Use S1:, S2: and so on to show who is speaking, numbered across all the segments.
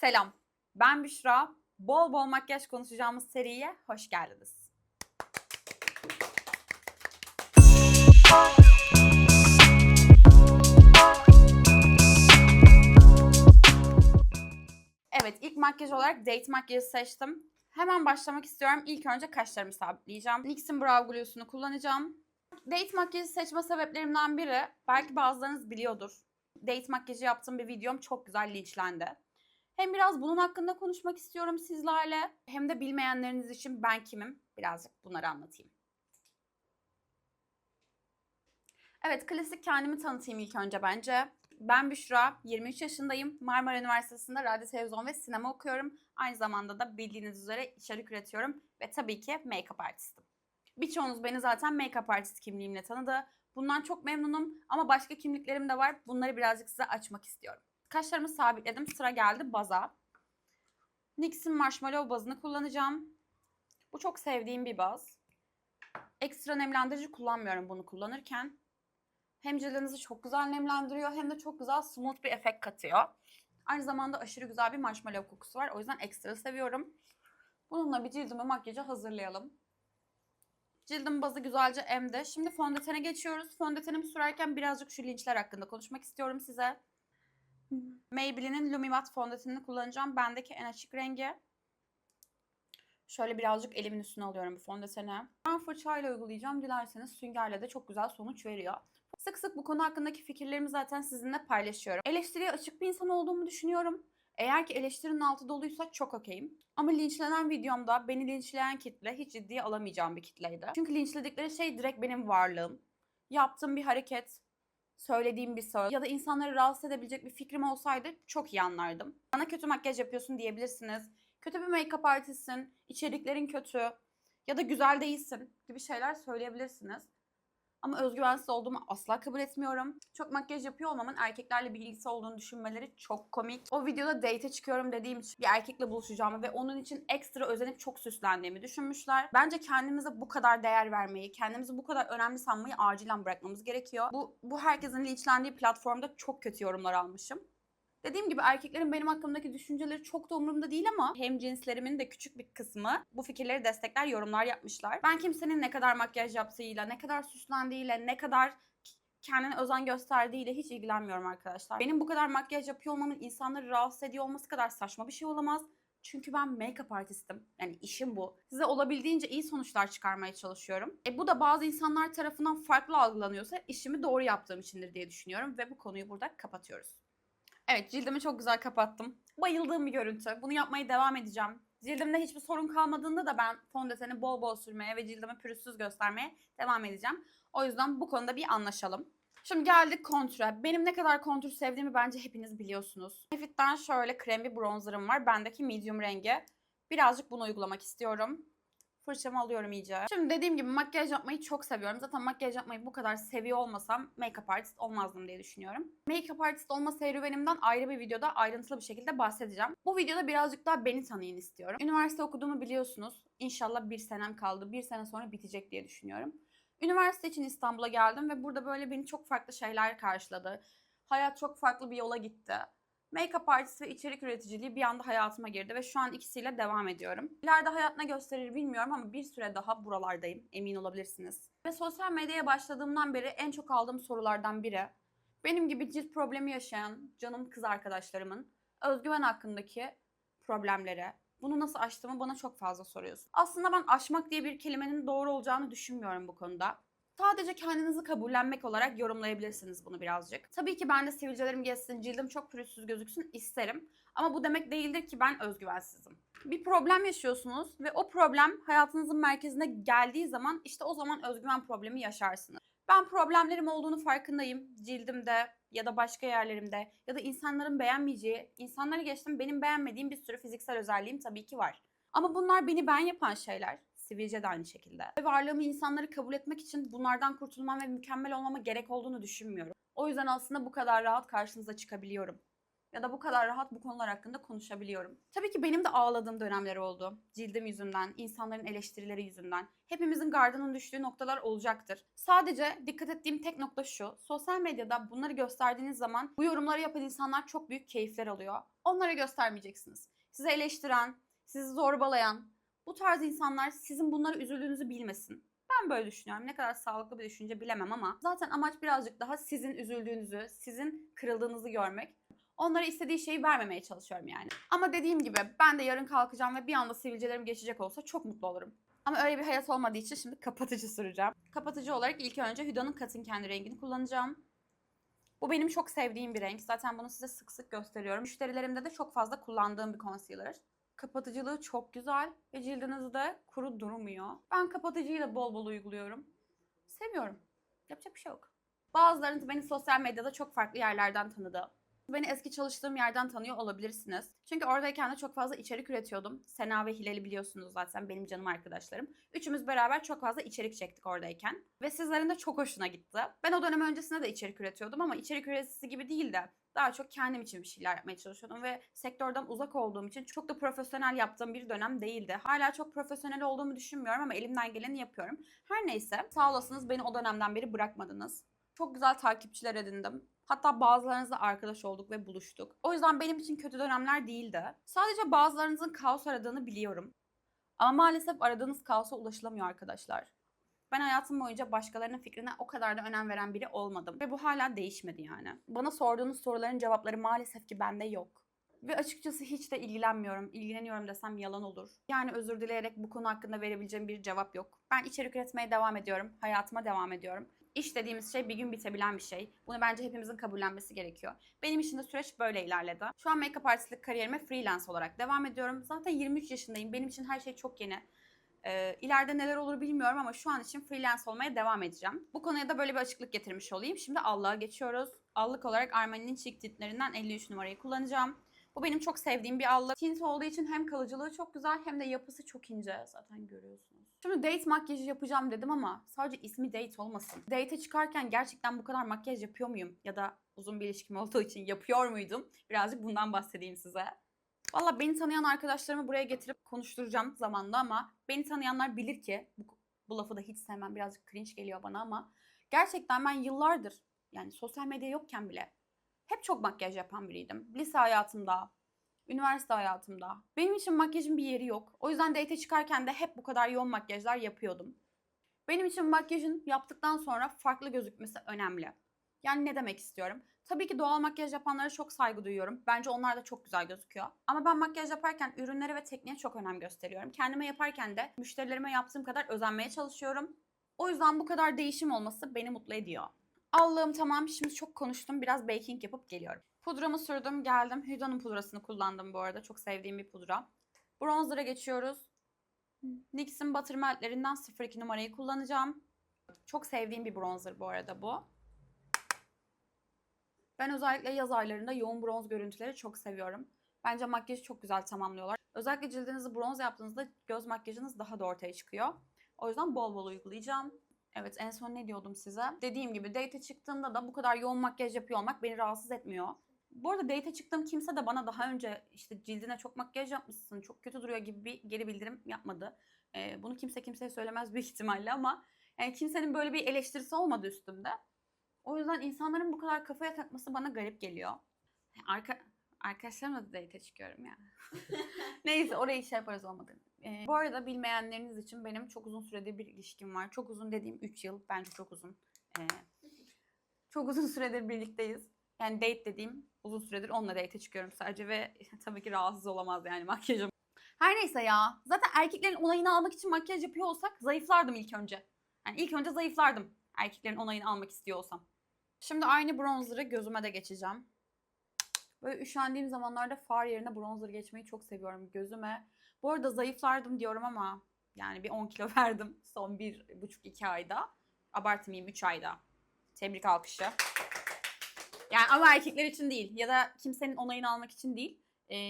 S1: Selam, ben Büşra. Bol bol makyaj konuşacağımız seriye hoş geldiniz. Evet, ilk makyaj olarak date makyajı seçtim. Hemen başlamak istiyorum. İlk önce kaşlarımı sabitleyeceğim. NYX'in Brow Glue'sunu kullanacağım. Date makyajı seçme sebeplerimden biri, belki bazılarınız biliyordur. Date makyajı yaptığım bir videom çok güzel linçlendi. Hem biraz bunun hakkında konuşmak istiyorum sizlerle hem de bilmeyenleriniz için ben kimim birazcık bunları anlatayım. Evet klasik kendimi tanıtayım ilk önce bence. Ben Büşra, 23 yaşındayım. Marmara Üniversitesi'nde radyo, televizyon ve sinema okuyorum. Aynı zamanda da bildiğiniz üzere içerik üretiyorum ve tabii ki make-up artistim. Birçoğunuz beni zaten make-up artist kimliğimle tanıdı. Bundan çok memnunum ama başka kimliklerim de var. Bunları birazcık size açmak istiyorum. Kaşlarımı sabitledim. Sıra geldi baza. NYX'in Marshmallow bazını kullanacağım. Bu çok sevdiğim bir baz. Ekstra nemlendirici kullanmıyorum bunu kullanırken. Hem cildinizi çok güzel nemlendiriyor hem de çok güzel smooth bir efekt katıyor. Aynı zamanda aşırı güzel bir marshmallow kokusu var. O yüzden ekstra seviyorum. Bununla bir cildimi makyajı hazırlayalım. Cildim bazı güzelce emdi. Şimdi fondötene geçiyoruz. Fondötenimi sürerken birazcık şu linçler hakkında konuşmak istiyorum size. Maybelline'in Lumi fondötenini kullanacağım. Bendeki en açık rengi. Şöyle birazcık elimin üstüne alıyorum bu fondöteni. Ben fırçayla uygulayacağım. Dilerseniz süngerle de çok güzel sonuç veriyor. Sık sık bu konu hakkındaki fikirlerimi zaten sizinle paylaşıyorum. Eleştiriye açık bir insan olduğumu düşünüyorum. Eğer ki eleştirinin altı doluysa çok okeyim. Ama linçlenen videomda beni linçleyen kitle hiç ciddiye alamayacağım bir kitleydi. Çünkü linçledikleri şey direkt benim varlığım. Yaptığım bir hareket, söylediğim bir söz ya da insanları rahatsız edebilecek bir fikrim olsaydı çok iyi anlardım. Bana kötü makyaj yapıyorsun diyebilirsiniz. Kötü bir make-up artistsin, içeriklerin kötü ya da güzel değilsin gibi şeyler söyleyebilirsiniz. Ama özgüvensiz olduğumu asla kabul etmiyorum. Çok makyaj yapıyor olmamın erkeklerle bir ilgisi olduğunu düşünmeleri çok komik. O videoda date çıkıyorum dediğim için bir erkekle buluşacağımı ve onun için ekstra özenip çok süslendiğimi düşünmüşler. Bence kendimize bu kadar değer vermeyi, kendimizi bu kadar önemli sanmayı acilen bırakmamız gerekiyor. Bu, bu herkesin linçlendiği platformda çok kötü yorumlar almışım. Dediğim gibi erkeklerin benim hakkımdaki düşünceleri çok da umurumda değil ama hem cinslerimin de küçük bir kısmı bu fikirleri destekler yorumlar yapmışlar. Ben kimsenin ne kadar makyaj yaptığıyla, ne kadar süslendiğiyle, ne kadar kendine özen gösterdiğiyle hiç ilgilenmiyorum arkadaşlar. Benim bu kadar makyaj yapıyor olmamın insanları rahatsız ediyor olması kadar saçma bir şey olamaz. Çünkü ben make-up artistim. Yani işim bu. Size olabildiğince iyi sonuçlar çıkarmaya çalışıyorum. E bu da bazı insanlar tarafından farklı algılanıyorsa işimi doğru yaptığım içindir diye düşünüyorum ve bu konuyu burada kapatıyoruz. Evet cildimi çok güzel kapattım. Bayıldığım bir görüntü. Bunu yapmaya devam edeceğim. Cildimde hiçbir sorun kalmadığında da ben fondöteni bol bol sürmeye ve cildimi pürüzsüz göstermeye devam edeceğim. O yüzden bu konuda bir anlaşalım. Şimdi geldik kontura. Benim ne kadar kontur sevdiğimi bence hepiniz biliyorsunuz. Fit'ten şöyle krem bir bronzerım var. Bendeki medium rengi. Birazcık bunu uygulamak istiyorum. Fırçamı alıyorum iyice. Şimdi dediğim gibi makyaj yapmayı çok seviyorum. Zaten makyaj yapmayı bu kadar seviyor olmasam make-up artist olmazdım diye düşünüyorum. Make-up artist olma serüvenimden ayrı bir videoda ayrıntılı bir şekilde bahsedeceğim. Bu videoda birazcık daha beni tanıyın istiyorum. Üniversite okuduğumu biliyorsunuz. İnşallah bir senem kaldı. Bir sene sonra bitecek diye düşünüyorum. Üniversite için İstanbul'a geldim ve burada böyle beni çok farklı şeyler karşıladı. Hayat çok farklı bir yola gitti. Make-up artist ve içerik üreticiliği bir anda hayatıma girdi ve şu an ikisiyle devam ediyorum. İleride hayat ne gösterir bilmiyorum ama bir süre daha buralardayım. Emin olabilirsiniz. Ve sosyal medyaya başladığımdan beri en çok aldığım sorulardan biri benim gibi cilt problemi yaşayan canım kız arkadaşlarımın özgüven hakkındaki problemleri, bunu nasıl aştığımı bana çok fazla soruyorsun. Aslında ben aşmak diye bir kelimenin doğru olacağını düşünmüyorum bu konuda. Sadece kendinizi kabullenmek olarak yorumlayabilirsiniz bunu birazcık. Tabii ki ben de sivilcelerim geçsin, cildim çok pürüzsüz gözüksün isterim. Ama bu demek değildir ki ben özgüvensizim. Bir problem yaşıyorsunuz ve o problem hayatınızın merkezine geldiği zaman işte o zaman özgüven problemi yaşarsınız. Ben problemlerim olduğunu farkındayım. Cildimde ya da başka yerlerimde ya da insanların beğenmeyeceği, insanları geçtim benim beğenmediğim bir sürü fiziksel özelliğim tabii ki var. Ama bunlar beni ben yapan şeyler. Sivilce de aynı şekilde. Ve varlığımı insanları kabul etmek için bunlardan kurtulmam ve mükemmel olmama gerek olduğunu düşünmüyorum. O yüzden aslında bu kadar rahat karşınıza çıkabiliyorum. ya da bu kadar rahat bu konular hakkında konuşabiliyorum. Tabii ki benim de ağladığım dönemler oldu. Cildim yüzünden, insanların eleştirileri yüzünden. Hepimizin gardının düştüğü noktalar olacaktır. Sadece dikkat ettiğim tek nokta şu. Sosyal medyada bunları gösterdiğiniz zaman bu yorumları yapan insanlar çok büyük keyifler alıyor. Onlara göstermeyeceksiniz. Sizi eleştiren, sizi zorbalayan, bu tarz insanlar sizin bunları üzüldüğünüzü bilmesin. Ben böyle düşünüyorum. Ne kadar sağlıklı bir düşünce bilemem ama zaten amaç birazcık daha sizin üzüldüğünüzü, sizin kırıldığınızı görmek. Onlara istediği şeyi vermemeye çalışıyorum yani. Ama dediğim gibi ben de yarın kalkacağım ve bir anda sivilcelerim geçecek olsa çok mutlu olurum. Ama öyle bir hayat olmadığı için şimdi kapatıcı süreceğim. Kapatıcı olarak ilk önce Huda'nın Katın Kendi rengini kullanacağım. Bu benim çok sevdiğim bir renk. Zaten bunu size sık sık gösteriyorum. Müşterilerimde de çok fazla kullandığım bir concealer. Kapatıcılığı çok güzel ve cildinizde kuru durmuyor. Ben kapatıcıyı da bol bol uyguluyorum. Seviyorum. Yapacak bir şey yok. Bazılarınız beni sosyal medyada çok farklı yerlerden tanıdı. Beni eski çalıştığım yerden tanıyor olabilirsiniz. Çünkü oradayken de çok fazla içerik üretiyordum. Sena ve Hilal'i biliyorsunuz zaten benim canım arkadaşlarım. Üçümüz beraber çok fazla içerik çektik oradayken. Ve sizlerin de çok hoşuna gitti. Ben o dönem öncesinde de içerik üretiyordum ama içerik üreticisi gibi değil de daha çok kendim için bir şeyler yapmaya çalışıyordum ve sektörden uzak olduğum için çok da profesyonel yaptığım bir dönem değildi. Hala çok profesyonel olduğumu düşünmüyorum ama elimden geleni yapıyorum. Her neyse sağ olasınız beni o dönemden beri bırakmadınız. Çok güzel takipçiler edindim. Hatta bazılarınızla arkadaş olduk ve buluştuk. O yüzden benim için kötü dönemler değildi. Sadece bazılarınızın kaos aradığını biliyorum. Ama maalesef aradığınız kaosa ulaşılamıyor arkadaşlar. Ben hayatım boyunca başkalarının fikrine o kadar da önem veren biri olmadım. Ve bu hala değişmedi yani. Bana sorduğunuz soruların cevapları maalesef ki bende yok. Ve açıkçası hiç de ilgilenmiyorum. İlgileniyorum desem yalan olur. Yani özür dileyerek bu konu hakkında verebileceğim bir cevap yok. Ben içerik üretmeye devam ediyorum. Hayatıma devam ediyorum. İş dediğimiz şey bir gün bitebilen bir şey. Bunu bence hepimizin kabullenmesi gerekiyor. Benim için de süreç böyle ilerledi. Şu an make-up artistlik kariyerime freelance olarak devam ediyorum. Zaten 23 yaşındayım. Benim için her şey çok yeni. Ee, ileride neler olur bilmiyorum ama şu an için freelance olmaya devam edeceğim. Bu konuya da böyle bir açıklık getirmiş olayım. Şimdi Allah'a geçiyoruz. Allık olarak Armani'nin cheek tintlerinden 53 numarayı kullanacağım. Bu benim çok sevdiğim bir allık. Tint olduğu için hem kalıcılığı çok güzel hem de yapısı çok ince. Zaten görüyorsunuz. Şimdi date makyajı yapacağım dedim ama sadece ismi date olmasın. Date'e çıkarken gerçekten bu kadar makyaj yapıyor muyum? Ya da uzun bir ilişkim olduğu için yapıyor muydum? Birazcık bundan bahsedeyim size. Valla beni tanıyan arkadaşlarımı buraya getirip konuşturacağım zamanla ama beni tanıyanlar bilir ki bu, bu lafı da hiç sevmem birazcık cringe geliyor bana ama gerçekten ben yıllardır yani sosyal medya yokken bile hep çok makyaj yapan biriydim. Lise hayatımda, üniversite hayatımda. Benim için makyajın bir yeri yok. O yüzden date çıkarken de hep bu kadar yoğun makyajlar yapıyordum. Benim için makyajın yaptıktan sonra farklı gözükmesi önemli. Yani ne demek istiyorum? Tabii ki doğal makyaj yapanlara çok saygı duyuyorum. Bence onlar da çok güzel gözüküyor. Ama ben makyaj yaparken ürünlere ve tekniğe çok önem gösteriyorum. Kendime yaparken de müşterilerime yaptığım kadar özenmeye çalışıyorum. O yüzden bu kadar değişim olması beni mutlu ediyor. Allah'ım tamam şimdi çok konuştum. Biraz baking yapıp geliyorum. Pudramı sürdüm geldim. Huda'nın pudrasını kullandım bu arada. Çok sevdiğim bir pudra. Bronzer'a geçiyoruz. NYX'in Butter Melt'lerinden 02 numarayı kullanacağım. Çok sevdiğim bir bronzer bu arada bu. Ben özellikle yaz aylarında yoğun bronz görüntüleri çok seviyorum. Bence makyajı çok güzel tamamlıyorlar. Özellikle cildinizi bronz yaptığınızda göz makyajınız daha da ortaya çıkıyor. O yüzden bol bol uygulayacağım. Evet en son ne diyordum size? Dediğim gibi date çıktığımda da bu kadar yoğun makyaj yapıyor olmak beni rahatsız etmiyor. Bu arada date çıktığım kimse de bana daha önce işte cildine çok makyaj yapmışsın, çok kötü duruyor gibi bir geri bildirim yapmadı. Ee, bunu kimse kimseye söylemez büyük ihtimalle ama yani kimsenin böyle bir eleştirisi olmadı üstümde. O yüzden insanların bu kadar kafaya takması bana garip geliyor. Arka, arkadaşlarımla da date çıkıyorum ya. Neyse orayı şey yaparız olmadı. Ee, bu arada bilmeyenleriniz için benim çok uzun süredir bir ilişkim var. Çok uzun dediğim 3 yıl. Bence çok uzun. Ee, çok uzun süredir birlikteyiz. Yani date dediğim uzun süredir onunla date çıkıyorum sadece ve tabii ki rahatsız olamaz yani makyajım. Her neyse ya. Zaten erkeklerin onayını almak için makyaj yapıyor olsak zayıflardım ilk önce. Yani ilk önce zayıflardım erkeklerin onayını almak istiyor olsam. Şimdi aynı bronzer'ı gözüme de geçeceğim. Böyle üşendiğim zamanlarda far yerine bronzer geçmeyi çok seviyorum gözüme. Bu arada zayıflardım diyorum ama yani bir 10 kilo verdim son bir buçuk iki ayda. Abartmayayım 3 ayda. Tebrik alkışı. Yani ama erkekler için değil ya da kimsenin onayını almak için değil.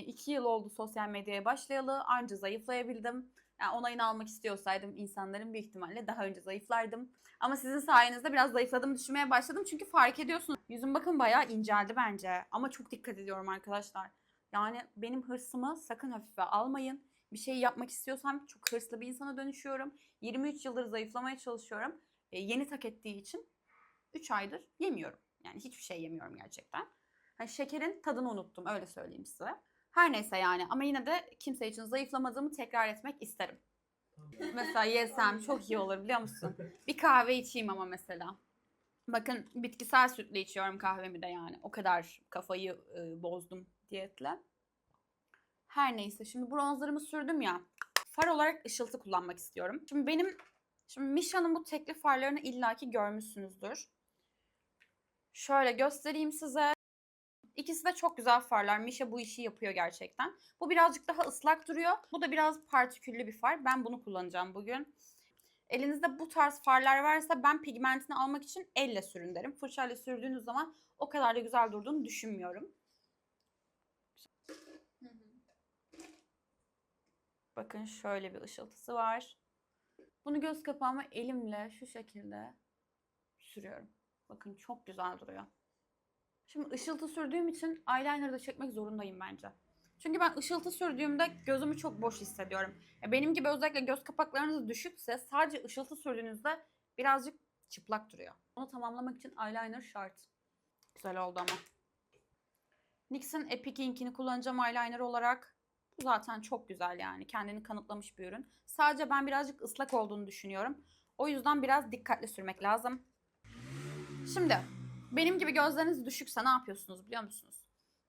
S1: 2 yıl oldu sosyal medyaya başlayalı. Anca zayıflayabildim. Yani onayını almak istiyorsaydım insanların büyük ihtimalle daha önce zayıflardım. Ama sizin sayenizde biraz zayıfladığımı düşünmeye başladım. Çünkü fark ediyorsunuz. Yüzüm bakın bayağı inceldi bence. Ama çok dikkat ediyorum arkadaşlar. Yani benim hırsımı sakın hafife almayın. Bir şey yapmak istiyorsam çok hırslı bir insana dönüşüyorum. 23 yıldır zayıflamaya çalışıyorum. E, yeni tak ettiği için 3 aydır yemiyorum. Yani hiçbir şey yemiyorum gerçekten. Hani şekerin tadını unuttum öyle söyleyeyim size. Her neyse yani ama yine de kimse için zayıflamadığımı tekrar etmek isterim. Mesela yesem çok iyi olur biliyor musun? Bir kahve içeyim ama mesela. Bakın bitkisel sütle içiyorum kahvemi de yani. O kadar kafayı e, bozdum diyetle. Her neyse şimdi bronzlarımı sürdüm ya. Far olarak ışıltı kullanmak istiyorum. Şimdi benim şimdi Misha'nın bu tekli farlarını illaki görmüşsünüzdür. Şöyle göstereyim size. İkisi de çok güzel farlar. Misha bu işi yapıyor gerçekten. Bu birazcık daha ıslak duruyor. Bu da biraz partiküllü bir far. Ben bunu kullanacağım bugün. Elinizde bu tarz farlar varsa ben pigmentini almak için elle sürün derim. Fırçayla sürdüğünüz zaman o kadar da güzel durduğunu düşünmüyorum. Bakın şöyle bir ışıltısı var. Bunu göz kapağıma elimle şu şekilde sürüyorum. Bakın çok güzel duruyor. Şimdi ışıltı sürdüğüm için eyeliner'ı da çekmek zorundayım bence. Çünkü ben ışıltı sürdüğümde gözümü çok boş hissediyorum. Ya benim gibi özellikle göz kapaklarınız düşükse sadece ışıltı sürdüğünüzde birazcık çıplak duruyor. Onu tamamlamak için eyeliner şart. Güzel oldu ama. NYX'in Epic Ink'ini kullanacağım eyeliner olarak. Bu zaten çok güzel yani. Kendini kanıtlamış bir ürün. Sadece ben birazcık ıslak olduğunu düşünüyorum. O yüzden biraz dikkatli sürmek lazım. Şimdi benim gibi gözleriniz düşükse ne yapıyorsunuz biliyor musunuz?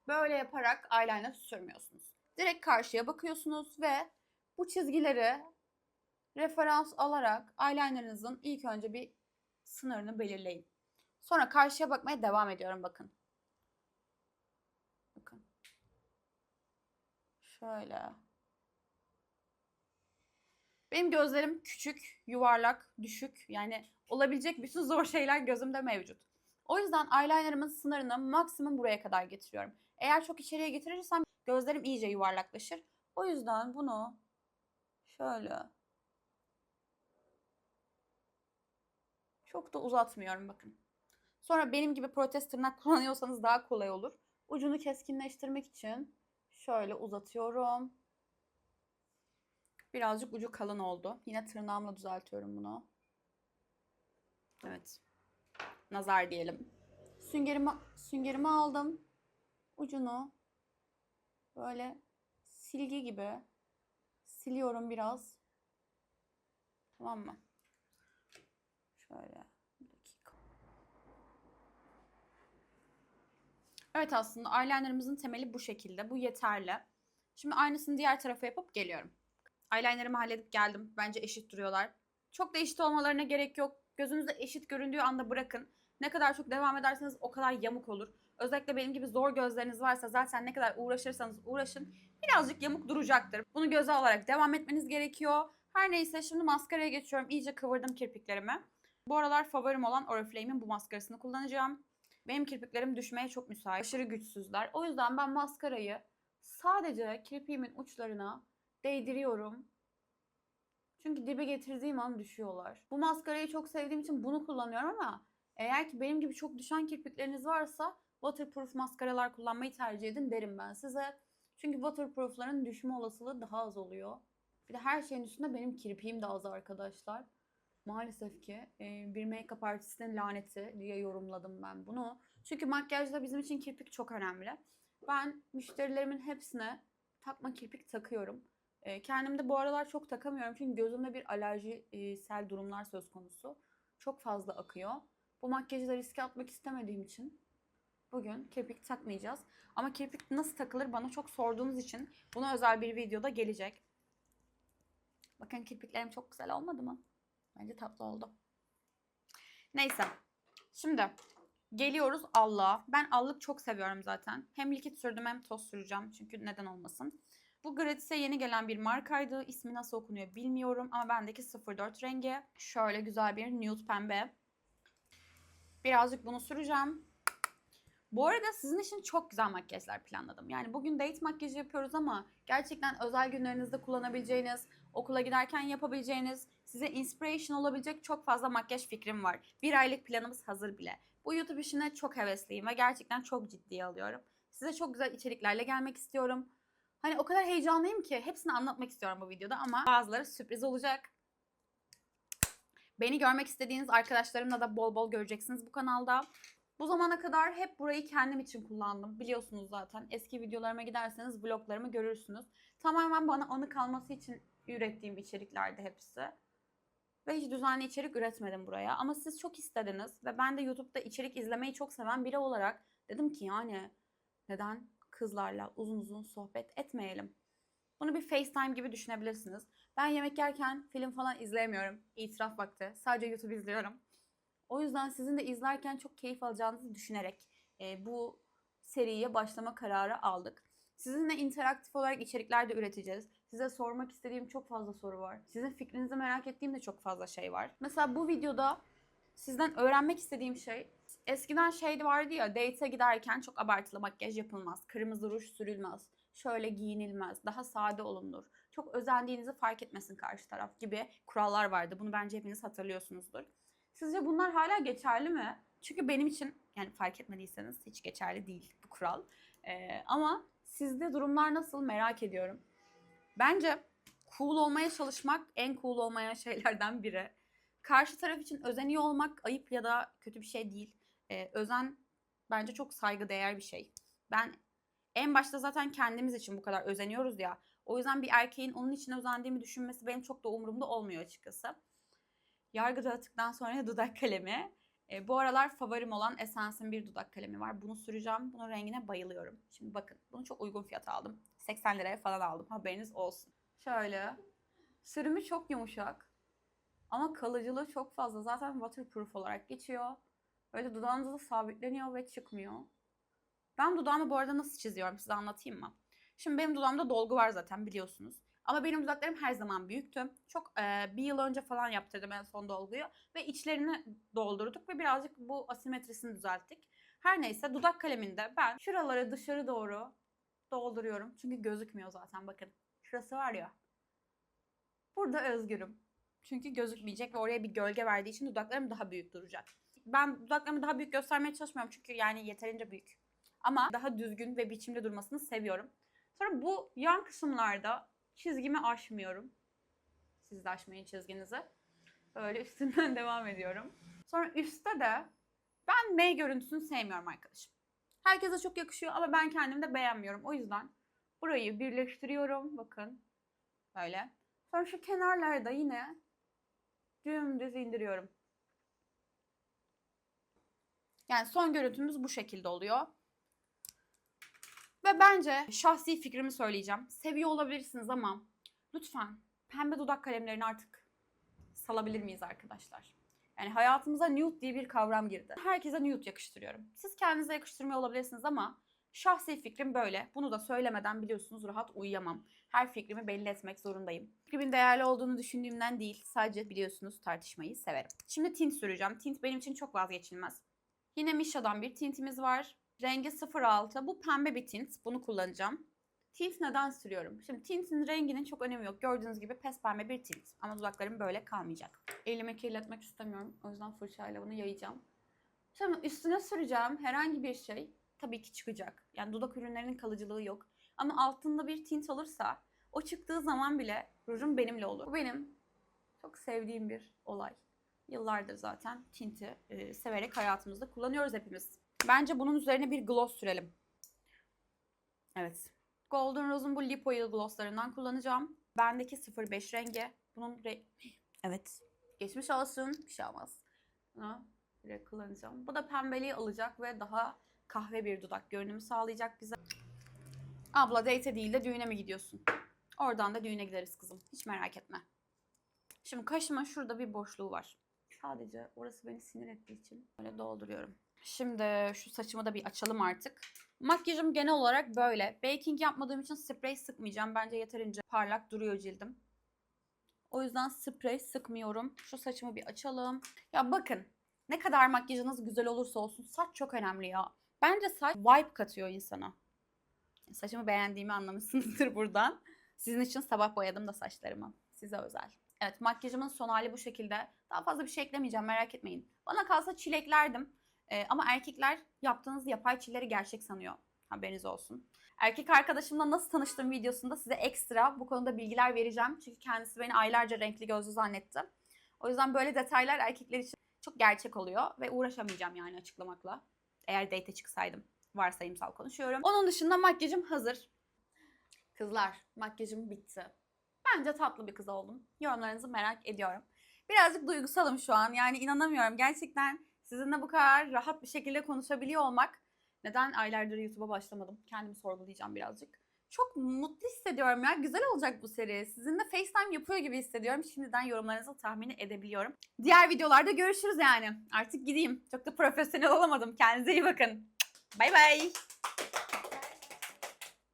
S1: Böyle yaparak eyeliner sürmüyorsunuz. Direkt karşıya bakıyorsunuz ve bu çizgileri referans alarak eyelinerınızın ilk önce bir sınırını belirleyin. Sonra karşıya bakmaya devam ediyorum bakın. Bakın. Şöyle. Benim gözlerim küçük, yuvarlak, düşük. Yani olabilecek bütün zor şeyler gözümde mevcut. O yüzden eyelinerımın sınırını maksimum buraya kadar getiriyorum. Eğer çok içeriye getirirsem gözlerim iyice yuvarlaklaşır. O yüzden bunu şöyle çok da uzatmıyorum bakın. Sonra benim gibi protez tırnak kullanıyorsanız daha kolay olur. Ucunu keskinleştirmek için şöyle uzatıyorum. Birazcık ucu kalın oldu. Yine tırnağımla düzeltiyorum bunu. Evet. Nazar diyelim. Süngerimi, süngerimi aldım. Ucunu böyle silgi gibi siliyorum biraz. Tamam mı? Şöyle. Bir dakika. Evet aslında eyelinerımızın temeli bu şekilde. Bu yeterli. Şimdi aynısını diğer tarafa yapıp geliyorum. Eyelinerımı halledip geldim. Bence eşit duruyorlar. Çok da eşit olmalarına gerek yok. Gözünüzde eşit göründüğü anda bırakın. Ne kadar çok devam ederseniz o kadar yamuk olur. Özellikle benim gibi zor gözleriniz varsa zaten ne kadar uğraşırsanız uğraşın birazcık yamuk duracaktır. Bunu göze alarak devam etmeniz gerekiyor. Her neyse şimdi maskaraya geçiyorum. İyice kıvırdım kirpiklerimi. Bu aralar favorim olan Oriflame'in bu maskarasını kullanacağım. Benim kirpiklerim düşmeye çok müsait. Aşırı güçsüzler. O yüzden ben maskarayı sadece kirpiğimin uçlarına değdiriyorum. Çünkü dibe getirdiğim an düşüyorlar. Bu maskarayı çok sevdiğim için bunu kullanıyorum ama eğer ki benim gibi çok düşen kirpikleriniz varsa waterproof maskaralar kullanmayı tercih edin derim ben size. Çünkü waterproofların düşme olasılığı daha az oluyor. Bir de her şeyin üstünde benim kirpiğim de az arkadaşlar. Maalesef ki e, bir make-up artistinin laneti diye yorumladım ben bunu. Çünkü makyajda bizim için kirpik çok önemli. Ben müşterilerimin hepsine takma kirpik takıyorum. E, kendimde bu aralar çok takamıyorum çünkü gözümde bir alerjisel durumlar söz konusu. Çok fazla akıyor. Bu makyajı da riske atmak istemediğim için bugün kirpik takmayacağız. Ama kirpik nasıl takılır bana çok sorduğunuz için buna özel bir videoda gelecek. Bakın kirpiklerim çok güzel olmadı mı? Bence tatlı oldu. Neyse. Şimdi geliyoruz Allah'a. Ben allık çok seviyorum zaten. Hem likit sürdüm hem toz süreceğim. Çünkü neden olmasın. Bu Gratis'e yeni gelen bir markaydı. İsmi nasıl okunuyor bilmiyorum ama bendeki 04 rengi. Şöyle güzel bir nude pembe. Birazcık bunu süreceğim. Bu arada sizin için çok güzel makyajlar planladım. Yani bugün date makyajı yapıyoruz ama gerçekten özel günlerinizde kullanabileceğiniz, okula giderken yapabileceğiniz, size inspiration olabilecek çok fazla makyaj fikrim var. Bir aylık planımız hazır bile. Bu YouTube işine çok hevesliyim ve gerçekten çok ciddiye alıyorum. Size çok güzel içeriklerle gelmek istiyorum. Hani o kadar heyecanlıyım ki hepsini anlatmak istiyorum bu videoda ama bazıları sürpriz olacak. Beni görmek istediğiniz arkadaşlarımla da bol bol göreceksiniz bu kanalda. Bu zamana kadar hep burayı kendim için kullandım. Biliyorsunuz zaten. Eski videolarıma giderseniz vloglarımı görürsünüz. Tamamen bana anı kalması için ürettiğim içeriklerdi hepsi. Ve hiç düzenli içerik üretmedim buraya. Ama siz çok istediniz ve ben de YouTube'da içerik izlemeyi çok seven biri olarak dedim ki yani neden kızlarla uzun uzun sohbet etmeyelim? Bunu bir FaceTime gibi düşünebilirsiniz. Ben yemek yerken film falan izleyemiyorum. İtiraf vakti. Sadece YouTube izliyorum. O yüzden sizin de izlerken çok keyif alacağınızı düşünerek e, bu seriye başlama kararı aldık. Sizinle interaktif olarak içerikler de üreteceğiz. Size sormak istediğim çok fazla soru var. Sizin fikrinizi merak ettiğim de çok fazla şey var. Mesela bu videoda sizden öğrenmek istediğim şey eskiden şeydi vardı ya date'e giderken çok abartılı makyaj yapılmaz. Kırmızı ruj sürülmez. Şöyle giyinilmez. Daha sade olunur. Çok özendiğinizi fark etmesin karşı taraf gibi kurallar vardı. Bunu bence hepiniz hatırlıyorsunuzdur. Sizce bunlar hala geçerli mi? Çünkü benim için yani fark etmediyseniz hiç geçerli değil bu kural. Ee, ama sizde durumlar nasıl merak ediyorum. Bence cool olmaya çalışmak en cool olmayan şeylerden biri. Karşı taraf için özeniyor olmak ayıp ya da kötü bir şey değil. Ee, özen bence çok saygıdeğer bir şey. Ben en başta zaten kendimiz için bu kadar özeniyoruz ya. O yüzden bir erkeğin onun için özendiğimi düşünmesi benim çok da umurumda olmuyor açıkçası. Yargı dağıttıktan sonra dudak kalemi. E, bu aralar favorim olan Essence'in bir dudak kalemi var. Bunu süreceğim. Bunun rengine bayılıyorum. Şimdi bakın bunu çok uygun fiyata aldım. 80 liraya falan aldım. Haberiniz olsun. Şöyle. Sürümü çok yumuşak. Ama kalıcılığı çok fazla. Zaten waterproof olarak geçiyor. Böyle dudağınızda sabitleniyor ve çıkmıyor. Ben dudağımı bu arada nasıl çiziyorum size anlatayım mı? Şimdi benim dudağımda dolgu var zaten biliyorsunuz. Ama benim dudaklarım her zaman büyüktü. Çok e, bir yıl önce falan yaptırdım en son dolguyu. Ve içlerini doldurduk ve birazcık bu asimetrisini düzelttik. Her neyse dudak kaleminde ben şuraları dışarı doğru dolduruyorum. Çünkü gözükmüyor zaten bakın. Şurası var ya. Burada özgürüm. Çünkü gözükmeyecek ve oraya bir gölge verdiği için dudaklarım daha büyük duracak. Ben dudaklarımı daha büyük göstermeye çalışmıyorum çünkü yani yeterince büyük. Ama daha düzgün ve biçimli durmasını seviyorum. Sonra bu yan kısımlarda çizgimi aşmıyorum. Siz de aşmayın çizginizi. Böyle üstünden devam ediyorum. Sonra üstte de ben M görüntüsünü sevmiyorum arkadaşım. Herkese çok yakışıyor ama ben kendimde beğenmiyorum. O yüzden burayı birleştiriyorum. Bakın. Böyle. Sonra şu kenarlarda yine dümdüz indiriyorum. Yani son görüntümüz bu şekilde oluyor. Ve bence şahsi fikrimi söyleyeceğim. Seviyor olabilirsiniz ama lütfen pembe dudak kalemlerini artık salabilir miyiz arkadaşlar? Yani hayatımıza nude diye bir kavram girdi. Herkese nude yakıştırıyorum. Siz kendinize yakıştırmıyor olabilirsiniz ama şahsi fikrim böyle. Bunu da söylemeden biliyorsunuz rahat uyuyamam. Her fikrimi belli etmek zorundayım. Fikrimin değerli olduğunu düşündüğümden değil. Sadece biliyorsunuz tartışmayı severim. Şimdi tint süreceğim. Tint benim için çok vazgeçilmez. Yine Misha'dan bir tintimiz var. Rengi 06. Bu pembe bir tint. Bunu kullanacağım. Tint neden sürüyorum? Şimdi tintin renginin çok önemi yok. Gördüğünüz gibi pes pembe bir tint. Ama dudaklarım böyle kalmayacak. Elimi kirletmek istemiyorum. O yüzden fırçayla bunu yayacağım. Şimdi üstüne süreceğim herhangi bir şey tabii ki çıkacak. Yani dudak ürünlerinin kalıcılığı yok. Ama altında bir tint olursa o çıktığı zaman bile rujum benimle olur. Bu benim çok sevdiğim bir olay. Yıllardır zaten tinti e, severek hayatımızda kullanıyoruz hepimiz. Bence bunun üzerine bir gloss sürelim. Evet. Golden Rose'un bu Lip Oil glosslarından kullanacağım. Bendeki 05 rengi. Bunun re Evet. Geçmiş olsun. Bir şey olmaz. Bunu kullanacağım. Bu da pembeliği alacak ve daha kahve bir dudak görünümü sağlayacak bize. Abla date değil de düğüne mi gidiyorsun? Oradan da düğüne gideriz kızım. Hiç merak etme. Şimdi kaşıma şurada bir boşluğu var. Sadece orası beni sinir ettiği için böyle dolduruyorum. Şimdi şu saçımı da bir açalım artık. Makyajım genel olarak böyle. Baking yapmadığım için sprey sıkmayacağım. Bence yeterince parlak duruyor cildim. O yüzden sprey sıkmıyorum. Şu saçımı bir açalım. Ya bakın ne kadar makyajınız güzel olursa olsun saç çok önemli ya. Bence saç vibe katıyor insana. Saçımı beğendiğimi anlamışsınızdır buradan. Sizin için sabah boyadım da saçlarımı. Size özel. Evet makyajımın son hali bu şekilde. Daha fazla bir şey eklemeyeceğim merak etmeyin. Bana kalsa çileklerdim. Ee, ama erkekler yaptığınız yapay çilleri gerçek sanıyor. Haberiniz olsun. Erkek arkadaşımla nasıl tanıştığım videosunda size ekstra bu konuda bilgiler vereceğim. Çünkü kendisi beni aylarca renkli gözlü zannetti. O yüzden böyle detaylar erkekler için çok gerçek oluyor ve uğraşamayacağım yani açıklamakla. Eğer date çıksaydım. Varsayımsal konuşuyorum. Onun dışında makyajım hazır. Kızlar makyajım bitti. Bence tatlı bir kız oldum. Yorumlarınızı merak ediyorum. Birazcık duygusalım şu an. Yani inanamıyorum. Gerçekten sizinle bu kadar rahat bir şekilde konuşabiliyor olmak. Neden aylardır YouTube'a başlamadım? Kendimi sorgulayacağım birazcık. Çok mutlu hissediyorum ya. Güzel olacak bu seri. Sizinle FaceTime yapıyor gibi hissediyorum. Şimdiden yorumlarınızı tahmin edebiliyorum. Diğer videolarda görüşürüz yani. Artık gideyim. Çok da profesyonel olamadım. Kendinize iyi bakın. Bay bay.